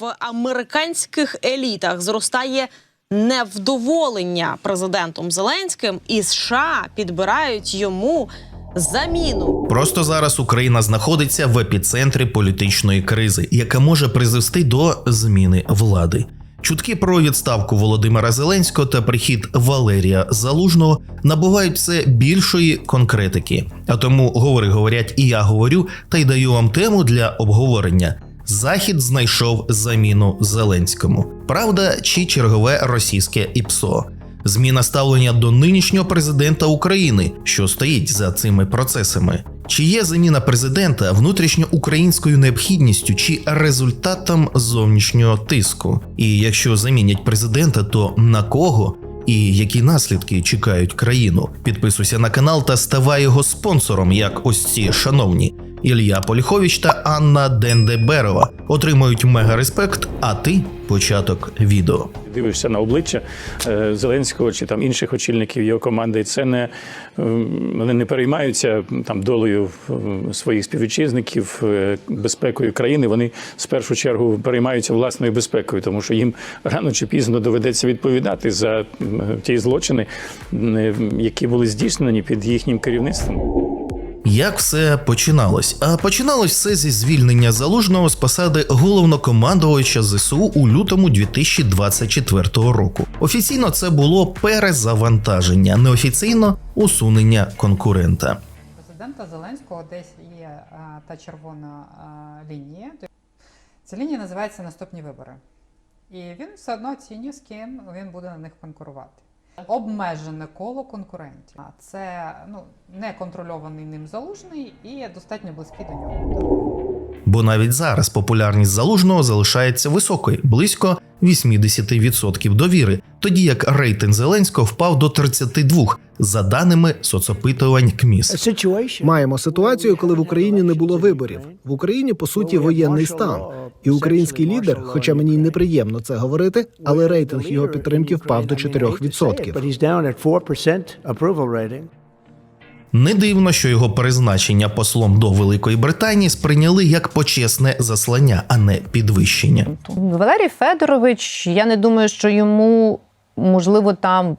В американських елітах зростає невдоволення президентом Зеленським, і США підбирають йому заміну. Просто зараз Україна знаходиться в епіцентрі політичної кризи, яка може призвести до зміни влади. Чутки про відставку Володимира Зеленського та прихід Валерія Залужного набувають все більшої конкретики. А тому говори говорять, і я говорю, та й даю вам тему для обговорення. Захід знайшов заміну Зеленському. Правда, чи чергове російське ІПСО? Зміна ставлення до нинішнього президента України, що стоїть за цими процесами. Чи є заміна президента внутрішньоукраїнською необхідністю чи результатом зовнішнього тиску? І якщо замінять президента, то на кого? І які наслідки чекають країну? Підписуйся на канал та ставай його спонсором, як ось ці шановні Ілля Поліхович та Анна Дендеберова отримують мега респект. А ти початок відео. Дивишся на обличчя е, Зеленського чи там інших очільників його команди, це не ем, вони не переймаються там долею е, своїх співвітчизників, е, безпекою країни. Вони в першу чергу переймаються власною безпекою, тому що їм рано чи пізно доведеться відповідати за ті злочини, які були здійснені під їхнім керівництвом. Як все починалось? А починалось все зі звільнення залужного з посади головнокомандувача ЗСУ у лютому 2024 року. Офіційно це було перезавантаження, неофіційно усунення конкурента. президента Зеленського десь є е, та червона е, лінія. Ця лінія називається наступні вибори. І він все одно оцінює, з ким він буде на них конкурувати. Обмежене коло конкурентів. Це ну, не контрольований ним залужний і достатньо близький до нього. Бо навіть зараз популярність залужного залишається високою, близько 80% довіри, тоді як рейтинг Зеленського впав до 32, за даними соцопитувань КМІС. Маємо ситуацію, коли в Україні не було виборів. В Україні по суті воєнний стан. І український лідер, хоча мені й неприємно це говорити, але рейтинг його підтримки впав до 4%. Не дивно, що його призначення послом до Великої Британії сприйняли як почесне заслання, а не підвищення. Валерій Федорович, я не думаю, що йому можливо там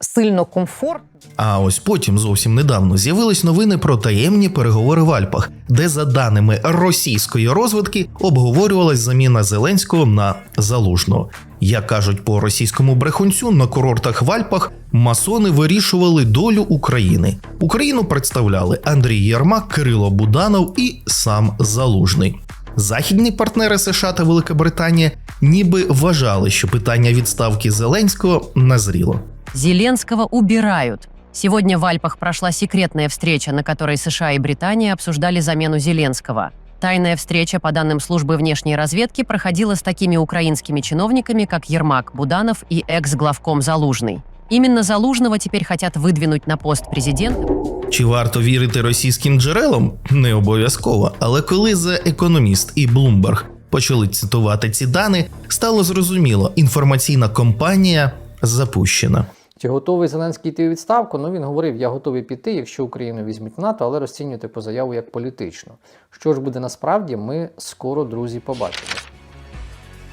сильно комфортно. А ось потім зовсім недавно з'явились новини про таємні переговори в Альпах, де, за даними російської розвідки, обговорювалась заміна Зеленського на залужного. Як кажуть по російському брехунцю, на курортах в Альпах масони вирішували долю України. Україну представляли Андрій Єрмак, Кирило Буданов і сам Залужний. Західні партнери США та Велика Британія ніби вважали, що питання відставки Зеленського назріло. Зеленского убирают. Сегодня в Альпах прошла секретная встреча, на которой США и Британия обсуждали замену Зеленского. Тайная встреча, по данным службы внешней разведки, проходила с такими украинскими чиновниками, как Ермак Буданов и экс-главком Залужный. Именно Залужного теперь хотят выдвинуть на пост президента. Чи варто вірити російським джерелам? Не обов'язково. Але коли The Economist і Bloomberg почали цитувати ці дані, стало зрозуміло, інформаційна кампанія запущена. Чи готовий Зеленський йти у відставку? Ну він говорив, я готовий піти, якщо Україну візьмуть в НАТО, але розцінювати по заяву як політично. Що ж буде насправді, ми скоро, друзі, побачимо.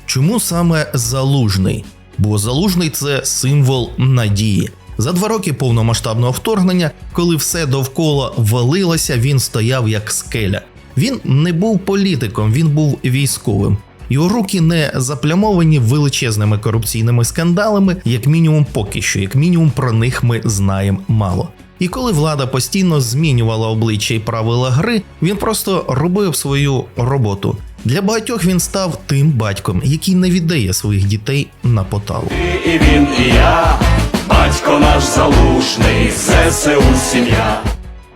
Чому саме залужний? Бо залужний це символ надії. За два роки повномасштабного вторгнення, коли все довкола валилося, він стояв як скеля. Він не був політиком, він був військовим. Його руки не заплямовані величезними корупційними скандалами, як мінімум, поки що, як мінімум, про них ми знаємо мало. І коли влада постійно змінювала обличчя і правила гри, він просто робив свою роботу. Для багатьох він став тим батьком, який не віддає своїх дітей на поталу. І він, і я, батько наш залужний, ЗСУ сім'я.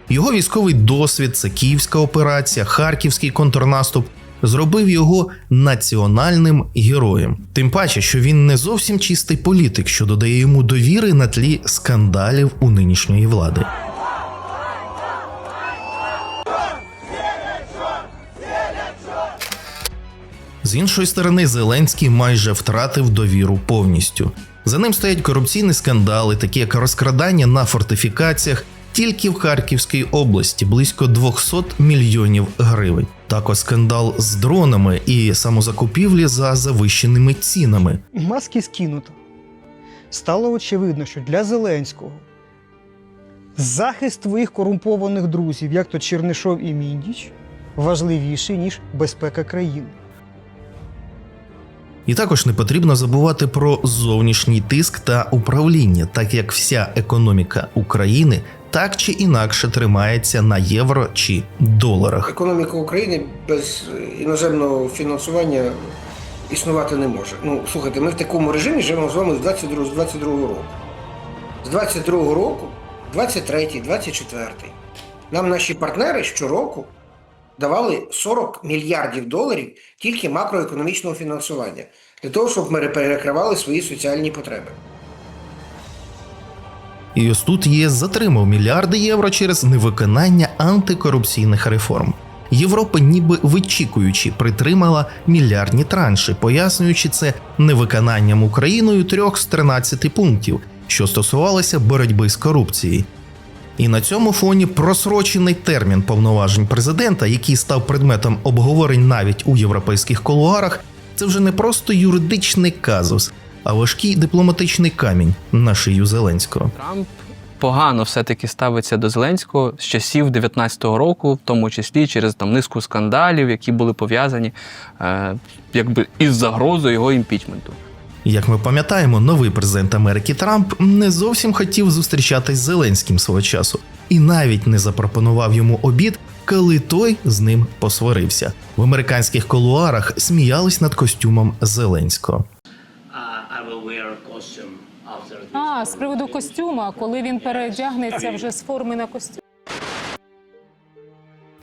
Його військовий досвід, це київська операція, харківський контрнаступ. Зробив його національним героєм. Тим паче, що він не зовсім чистий політик, що додає йому довіри на тлі скандалів у нинішньої влади. З іншої сторони, Зеленський майже втратив довіру повністю. За ним стоять корупційні скандали, такі як розкрадання на фортифікаціях, тільки в Харківській області близько 200 мільйонів гривень. Також скандал з дронами і самозакупівлі за завищеними цінами. маски скинуто. Стало очевидно, що для Зеленського захист твоїх корумпованих друзів, як то Чернишов і Міндіч, важливіший, ніж безпека країни. І також не потрібно забувати про зовнішній тиск та управління, так як вся економіка України так чи інакше тримається на євро чи доларах. Економіка України без іноземного фінансування існувати не може. Ну, слухайте, ми в такому режимі живемо з вами з 22, з 22 року. З 22 року, 23, 24. Нам наші партнери щороку давали 40 мільярдів доларів тільки макроекономічного фінансування для того, щоб ми перекривали свої соціальні потреби. І ось тут ЄС затримав мільярди євро через невиконання антикорупційних реформ. Європа, ніби вичікуючи, притримала мільярдні транші, пояснюючи це невиконанням Україною трьох з 13 пунктів, що стосувалися боротьби з корупцією. І на цьому фоні просрочений термін повноважень президента, який став предметом обговорень навіть у європейських кулуарах, це вже не просто юридичний казус, а важкий дипломатичний камінь на шию Зеленського. Трамп погано все-таки ставиться до Зеленського з часів 19-го року, в тому числі через там низку скандалів, які були пов'язані е, якби із загрозою його імпічменту. Як ми пам'ятаємо, новий президент Америки Трамп не зовсім хотів зустрічатись з Зеленським свого часу і навіть не запропонував йому обід, коли той з ним посварився. В американських колуарах сміялись над костюмом Зеленського. А, з приводу костюма, коли він переодягнеться вже з форми на костюм.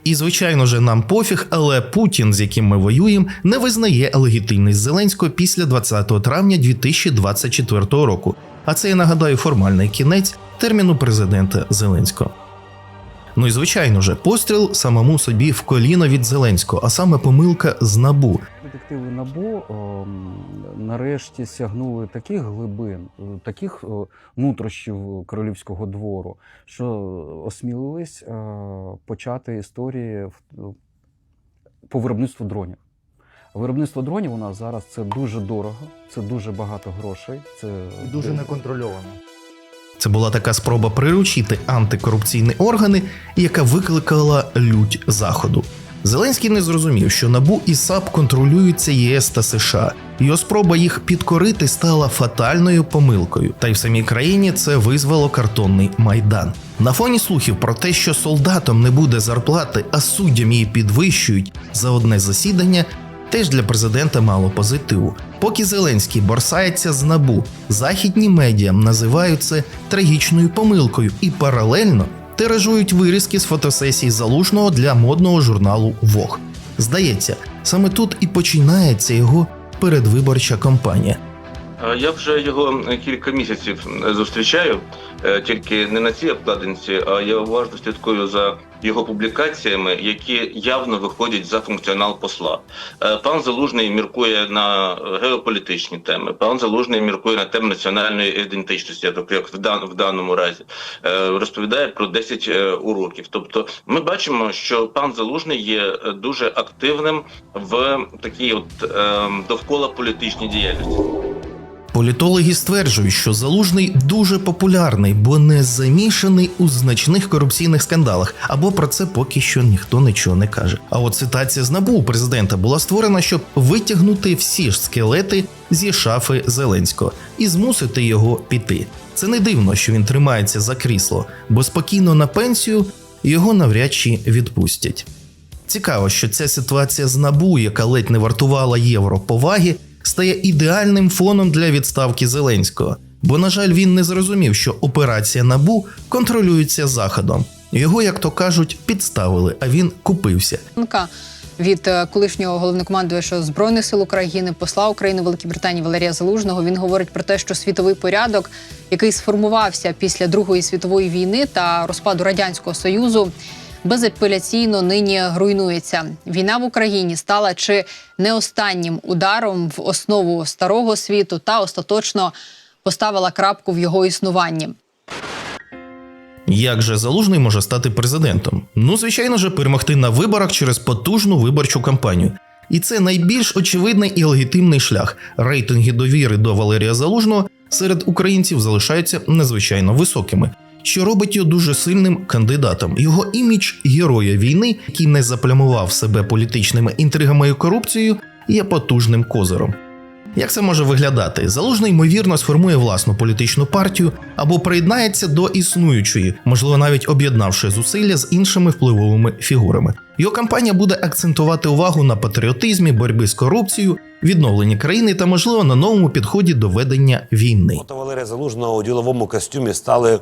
І звичайно же нам пофіг, але Путін, з яким ми воюємо, не визнає легітимність Зеленського після 20 травня 2024 року. А це я нагадаю формальний кінець терміну президента Зеленського. Ну і звичайно же, постріл самому собі в коліно від Зеленського, а саме помилка з набу. Детективи НАБУ ем, нарешті сягнули таких глибин, е, таких е, нутрощів королівського двору, що осмілились е, почати історії по виробництву дронів. Виробництво дронів у нас зараз це дуже дорого, це дуже багато грошей. Це Дуже неконтрольовано. Це була така спроба приручити антикорупційні органи, яка викликала лють заходу. Зеленський не зрозумів, що набу і САП контролюються ЄС та США. Його спроба їх підкорити стала фатальною помилкою. Та й в самій країні це визвало картонний майдан. На фоні слухів про те, що солдатам не буде зарплати, а суддям її підвищують за одне засідання, теж для президента мало позитиву. Поки Зеленський борсається з набу, західні медіа називають це трагічною помилкою і паралельно тиражують вирізки з фотосесій залужного для модного журналу Вог. Здається, саме тут і починається його передвиборча кампанія. Е, Я вже його кілька місяців зустрічаю, е, тільки не на цій обкладинці, а я уважно слідкую за його публікаціями, які явно виходять за функціонал посла. Е, Пан Залужний міркує на геополітичні теми. Пан Залужний міркує на тему національної ідентичності, як в даному разі Е, розповідає про 10 е, уроків. Тобто, ми бачимо, що пан Залужний є е, дуже активним в такій от е, довкола політичній діяльності. Політологи стверджують, що залужний дуже популярний, бо не замішаний у значних корупційних скандалах, або про це поки що ніхто нічого не каже. А от цитація з набу президента була створена, щоб витягнути всі ж скелети зі шафи Зеленського і змусити його піти. Це не дивно, що він тримається за крісло, бо спокійно на пенсію його навряд чи відпустять. Цікаво, що ця ситуація з набу, яка ледь не вартувала євро поваги, стає ідеальним фоном для відставки Зеленського. Бо, на жаль, він не зрозумів, що операція набу контролюється заходом. Його, як то кажуть, підставили, а він купився. Від е, колишнього головнокомандуючого збройних сил України, посла України Великій Британії Валерія Залужного, він говорить про те, що світовий порядок, який сформувався після Другої світової війни та розпаду радянського союзу, безапеляційно нині руйнується. Війна в Україні стала чи не останнім ударом в основу старого світу та остаточно поставила крапку в його існуванні. Як же залужний може стати президентом? Ну, звичайно ж, перемогти на виборах через потужну виборчу кампанію. І це найбільш очевидний і легітимний шлях. Рейтинги довіри до Валерія Залужного серед українців залишаються надзвичайно високими, що робить його дуже сильним кандидатом. Його імідж героя війни, який не заплямував себе політичними інтригами і корупцією, є потужним козиром. Як це може виглядати? Залужний ймовірно сформує власну політичну партію або приєднається до існуючої, можливо, навіть об'єднавши зусилля з іншими впливовими фігурами. Його кампанія буде акцентувати увагу на патріотизмі, боротьбі з корупцією, відновленні країни та, можливо, на новому підході до ведення війни. Фото Валерія Залужного у діловому костюмі стали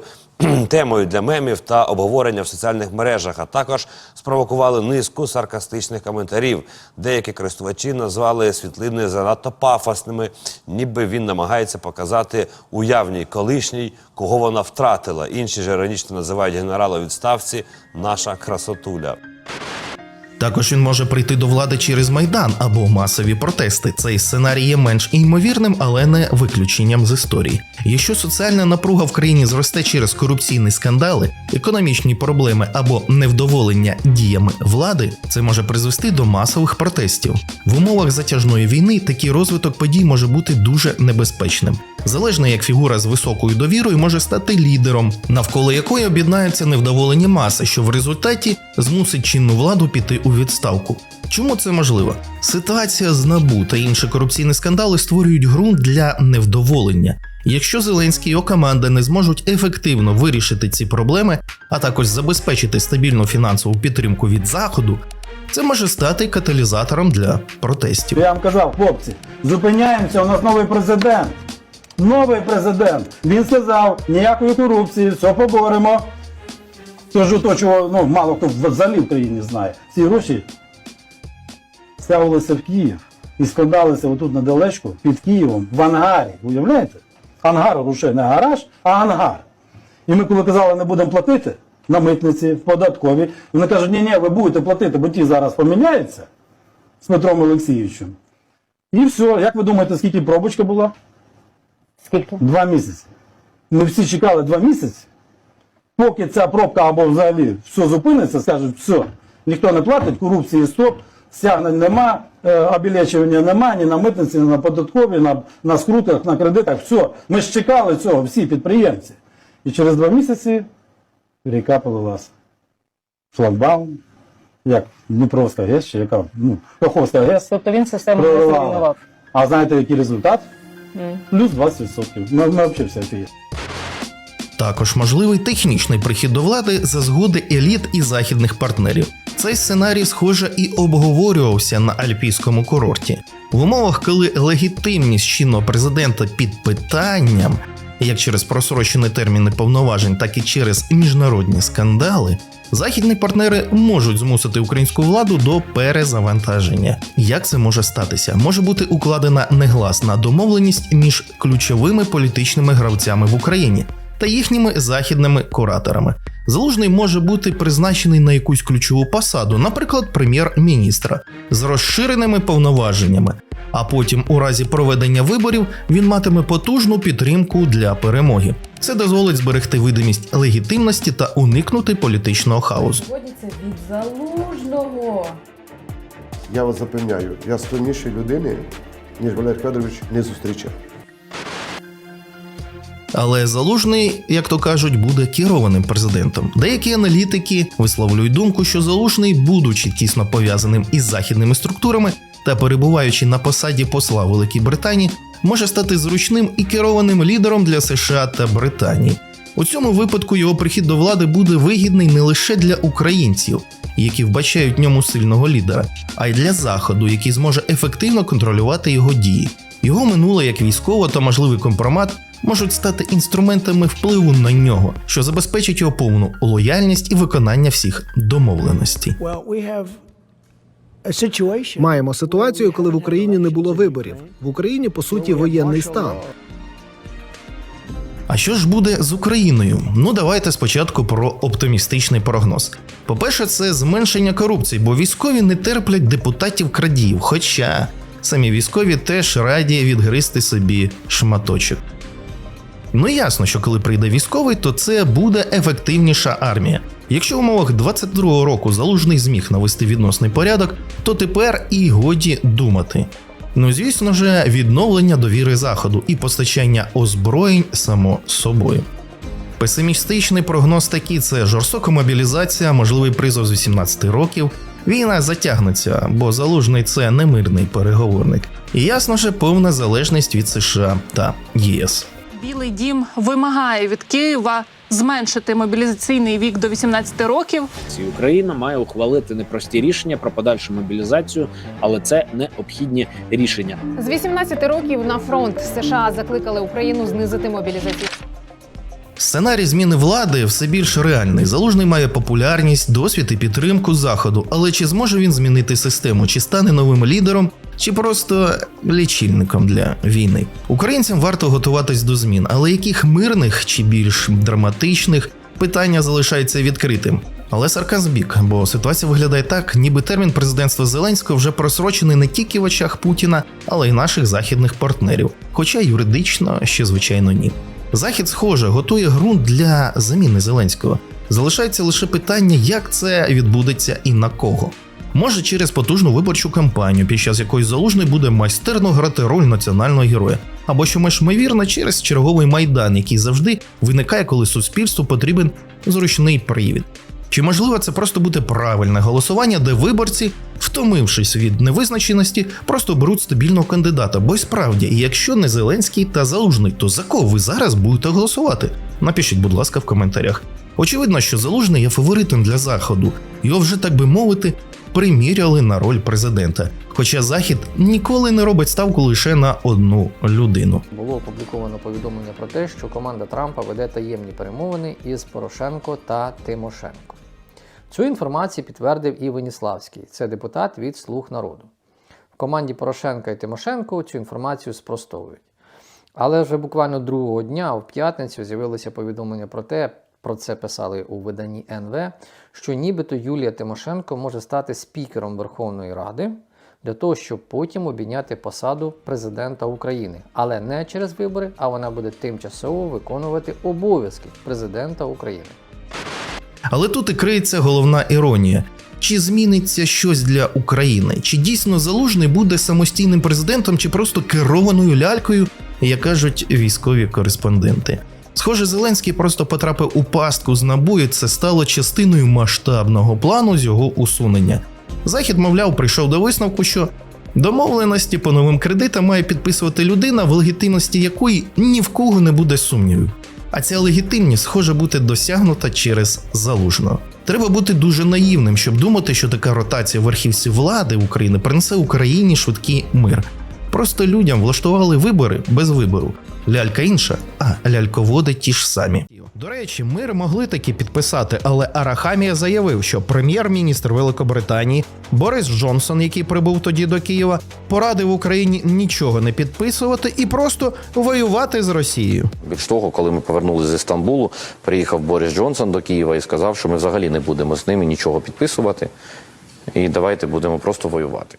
темою для мемів та обговорення в соціальних мережах, а також спровокували низку саркастичних коментарів. Деякі користувачі назвали світлини занадто пафосними, ніби він намагається показати уявній колишній, кого вона втратила. Інші ж іронічно називають генерала відставці наша красотуля. Також він може прийти до влади через майдан або масові протести. Цей сценарій є менш ймовірним, але не виключенням з історії. Якщо соціальна напруга в країні зросте через корупційні скандали, економічні проблеми або невдоволення діями влади, це може призвести до масових протестів. В умовах затяжної війни такий розвиток подій може бути дуже небезпечним. Залежно як фігура з високою довірою може стати лідером, навколо якої об'єднаються невдоволені маси, що в результаті змусить чинну владу піти у відставку. Чому це можливо? Ситуація з набу та інші корупційні скандали створюють ґрунт для невдоволення. Якщо Зеленський і його команда не зможуть ефективно вирішити ці проблеми, а також забезпечити стабільну фінансову підтримку від заходу, це може стати каталізатором для протестів. Я вам казав, хлопці, зупиняємося, у нас новий президент. Новий президент. Він сказав, ніякої корупції, все поборемо. Це ж то, чого ну, мало хто взагалі в країні знає. Ці гроші ставилися в Київ і складалися отут недалечко під Києвом в ангарі. Уявляєте? Ангар грошей, не гараж, а ангар. І ми, коли казали, не будемо платити на митниці, в податковій, вони кажуть, ні, ні, ви будете платити, бо ті зараз поміняються з Петром Олексійовичем. І все. Як ви думаєте, скільки пробочка була? Скільки? Два місяці. Ми всі чекали два місяці. Поки ця пробка або взагалі все зупиниться, скажуть, все, ніхто не платить, корупції стоп, стягнень нема, е, обілечування нема, ні на митниці, ні на податковій, на, на скрутах, на кредитах. Все. Ми ж чекали цього, всі підприємці. І через два місяці ріка полилась. Шлагбаум, як Дніпровська ГЕС, чи яка, ну, Каховська ГЕС. Тобто він систему не зруйнував. А знаєте, який результат? М. Плюс 20%. Ми, ми взагалі все офігели. Також можливий технічний прихід до влади за згоди еліт і західних партнерів. Цей сценарій, схоже, і обговорювався на альпійському курорті. В умовах, коли легітимність чинного президента під питанням, як через просрочені терміни повноважень, так і через міжнародні скандали, західні партнери можуть змусити українську владу до перезавантаження. Як це може статися? Може бути укладена негласна домовленість між ключовими політичними гравцями в Україні та їхніми західними кураторами. Залужний може бути призначений на якусь ключову посаду, наприклад, прем'єр-міністра, з розширеними повноваженнями. А потім, у разі проведення виборів, він матиме потужну підтримку для перемоги. Це дозволить зберегти видимість легітимності та уникнути політичного хаосу. Сьогодні від залужного. Я вас запевняю, я сильнішої людини, ніж Валерій Федорович, не зустрічав. Але залужний, як то кажуть, буде керованим президентом. Деякі аналітики висловлюють думку, що залужний, будучи тісно пов'язаним із західними структурами та перебуваючи на посаді посла Великій Британії, може стати зручним і керованим лідером для США та Британії. У цьому випадку його прихід до влади буде вигідний не лише для українців, які вбачають ньому сильного лідера, а й для заходу, який зможе ефективно контролювати його дії. Його минуле як військово та можливий компромат можуть стати інструментами впливу на нього, що забезпечить його повну лояльність і виконання всіх домовленостей. Маємо ситуацію, коли в Україні не було виборів. В Україні по суті воєнний стан. А що ж буде з Україною? Ну давайте спочатку про оптимістичний прогноз. По-перше, це зменшення корупції, бо військові не терплять депутатів крадіїв. Хоча самі військові теж раді відгризти собі шматочок. Ну ясно, що коли прийде військовий, то це буде ефективніша армія. Якщо в умовах 22-го року залужний зміг навести відносний порядок, то тепер і годі думати. Ну звісно ж, відновлення довіри заходу і постачання озброєнь само собою. Песимістичний прогноз такий це жорстока мобілізація, можливий призов з 18 років. Війна затягнеться, бо залужний це немирний переговорник. І ясно ж, повна залежність від США та ЄС. Білий дім вимагає від Києва зменшити мобілізаційний вік до 18 років. І Україна має ухвалити непрості рішення про подальшу мобілізацію, але це необхідні рішення. З 18 років на фронт США закликали Україну знизити мобілізацію. Сценарій зміни влади все більш реальний. Залужний має популярність, досвід і підтримку заходу. Але чи зможе він змінити систему? Чи стане новим лідером, чи просто лічильником для війни? Українцям варто готуватись до змін, але яких мирних чи більш драматичних питання залишається відкритим. Але сарказм бік, бо ситуація виглядає так, ніби термін президентства Зеленського вже просрочений не тільки в очах Путіна, але й наших західних партнерів. Хоча юридично ще звичайно ні. Захід, схоже, готує ґрунт для заміни Зеленського. Залишається лише питання, як це відбудеться і на кого. Може, через потужну виборчу кампанію, під час якої залужний буде майстерно грати роль національного героя, або що менш через черговий майдан, який завжди виникає, коли суспільству потрібен зручний привід. Чи можливо це просто буде правильне голосування, де виборці, втомившись від невизначеності, просто беруть стабільного кандидата? Бо й справді, якщо не Зеленський та Залужний, то за кого ви зараз будете голосувати? Напишіть, будь ласка, в коментарях. Очевидно, що Залужний є фаворитом для заходу. Його вже так би мовити, приміряли на роль президента. Хоча Захід ніколи не робить ставку лише на одну людину. Було опубліковано повідомлення про те, що команда Трампа веде таємні перемовини із Порошенко та Тимошенко. Цю інформацію підтвердив і Веніславський, це депутат від Слуг народу. В команді Порошенка і Тимошенко цю інформацію спростовують. Але вже буквально другого дня, в п'ятницю, з'явилося повідомлення про те, про це писали у виданні НВ, що нібито Юлія Тимошенко може стати спікером Верховної Ради для того, щоб потім обійняти посаду президента України, але не через вибори, а вона буде тимчасово виконувати обов'язки президента України. Але тут і криється головна іронія. Чи зміниться щось для України? Чи дійсно залужний буде самостійним президентом, чи просто керованою лялькою, як кажуть військові кореспонденти? Схоже, Зеленський просто потрапив у пастку з набу, і це стало частиною масштабного плану з його усунення. Захід, мовляв, прийшов до висновку, що домовленості по новим кредитам має підписувати людина, в легітимності якої ні в кого не буде сумнівів. А ця легітимність схоже бути досягнута через залужного. Треба бути дуже наївним, щоб думати, що така ротація верхівці влади України принесе Україні швидкий мир. Просто людям влаштували вибори без вибору. Лялька інша, а ляльководи ті ж самі. До речі, мир могли таки підписати, але Арахамія заявив, що прем'єр-міністр Великобританії Борис Джонсон, який прибув тоді до Києва, порадив Україні нічого не підписувати і просто воювати з Росією. Більш того, коли ми повернулися з Стамбулу, приїхав Борис Джонсон до Києва і сказав, що ми взагалі не будемо з ними нічого підписувати. І давайте будемо просто воювати.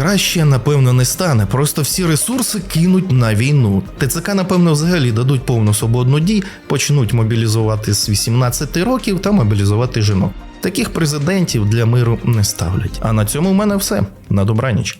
Краще, напевно, не стане. Просто всі ресурси кинуть на війну. ТЦК, напевно, взагалі дадуть повну свободну дій, почнуть мобілізувати з 18 років та мобілізувати жінок. Таких президентів для миру не ставлять. А на цьому в мене все. На добраніч.